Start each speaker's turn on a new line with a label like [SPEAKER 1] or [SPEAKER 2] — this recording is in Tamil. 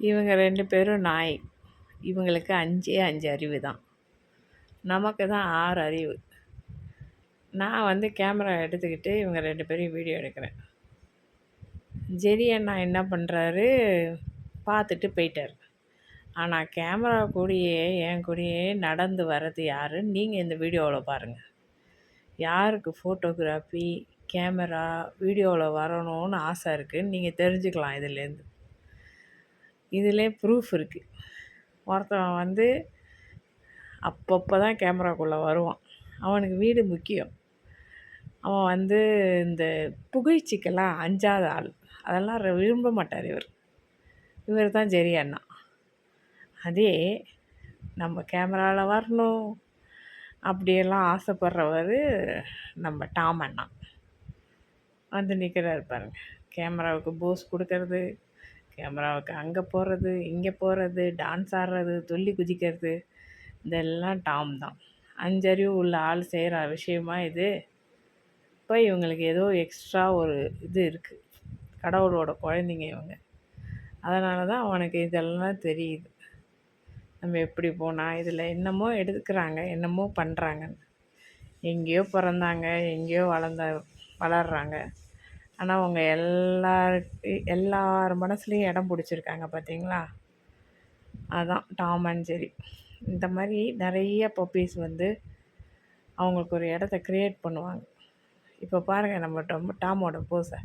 [SPEAKER 1] இவங்க ரெண்டு பேரும் நாய். இவங்களுக்கு அஞ்சே அஞ்சு அறிவு தான் நமக்கு தான் ஆறு அறிவு. நான் வந்து கேமரா எடுத்துக்கிட்டு இவங்க ரெண்டு பேரையும் வீடியோ எடுக்கிறேன். ஜெரி அண்ணா என்ன பண்ணுறாரு பார்த்துட்டு போயிட்டார். ஆனால் கேமரா கூடயே என் கூடயே நடந்து வர்றது யார்? நீங்கள் இந்த வீடியோவில் பாருங்கள் யாருக்கு ஃபோட்டோகிராஃபி கேமரா வீடியோவில் வரணும்னு ஆசை இருக்குதுன்னு நீங்கள் தெரிஞ்சுக்கலாம் இதுலேருந்து. இதிலே ப்ரூஃப் இருக்குது ஒருத்தன் வந்து அப்பப்போ தான் கேமராக்குள்ளே வருவான். அவனுக்கு வீடு முக்கியம். அவன் வந்து இந்த புகைச்சிக்கெல்லாம் அஞ்சாத ஆள். அதெல்லாம் விரும்ப மாட்டார் இவர். இவர் தான் ஜெரி அண்ணா. அதே நம்ம கேமராவில் வரணும் அப்படியெல்லாம் ஆசைப்படுறவர் நம்ம டாம் அண்ணா. வந்து நிற்கிறாரு பாருங்க. கேமராவுக்கு போஸ் கொடுக்கறது. கேமராவுக்கு அங்கே போகிறது இங்கே போகிறது டான்ஸ் ஆடுறது துள்ளி குதிக்கிறது இதெல்லாம் டாம் தான். அஞ்சறிவு உள்ள ஆள் செய்கிற விஷயமா இது. இப்போ இவங்களுக்கு ஏதோ எக்ஸ்ட்ரா ஒரு இது இருக்குது கடவுளோட குழந்தைங்க இவங்க. அதனால தான் அவனுக்கு இதெல்லாம் தெரியுது. நம்ம எப்படி போனால் இதில் என்னமோ எடுத்துக்கிறாங்க என்னமோ பண்ணுறாங்கன்னு எங்கேயோ பிறந்தாங்க எங்கேயோ வளர்ந்த வளர்கிறாங்க ஆனால் அவங்க எல்லார் எல்லார் மனசுலேயும் இடம் பிடிச்சிருக்காங்க பார்த்தீங்களா அதான் டாம் அண்ட் ஜெரி. இந்த மாதிரி நிறைய பப்பீஸ் வந்து அவங்களுக்கு ஒரு இடத்த க்ரியேட் பண்ணுவாங்க. இப்போ பாருங்கள் நம்ம டம் டாமோட போஸை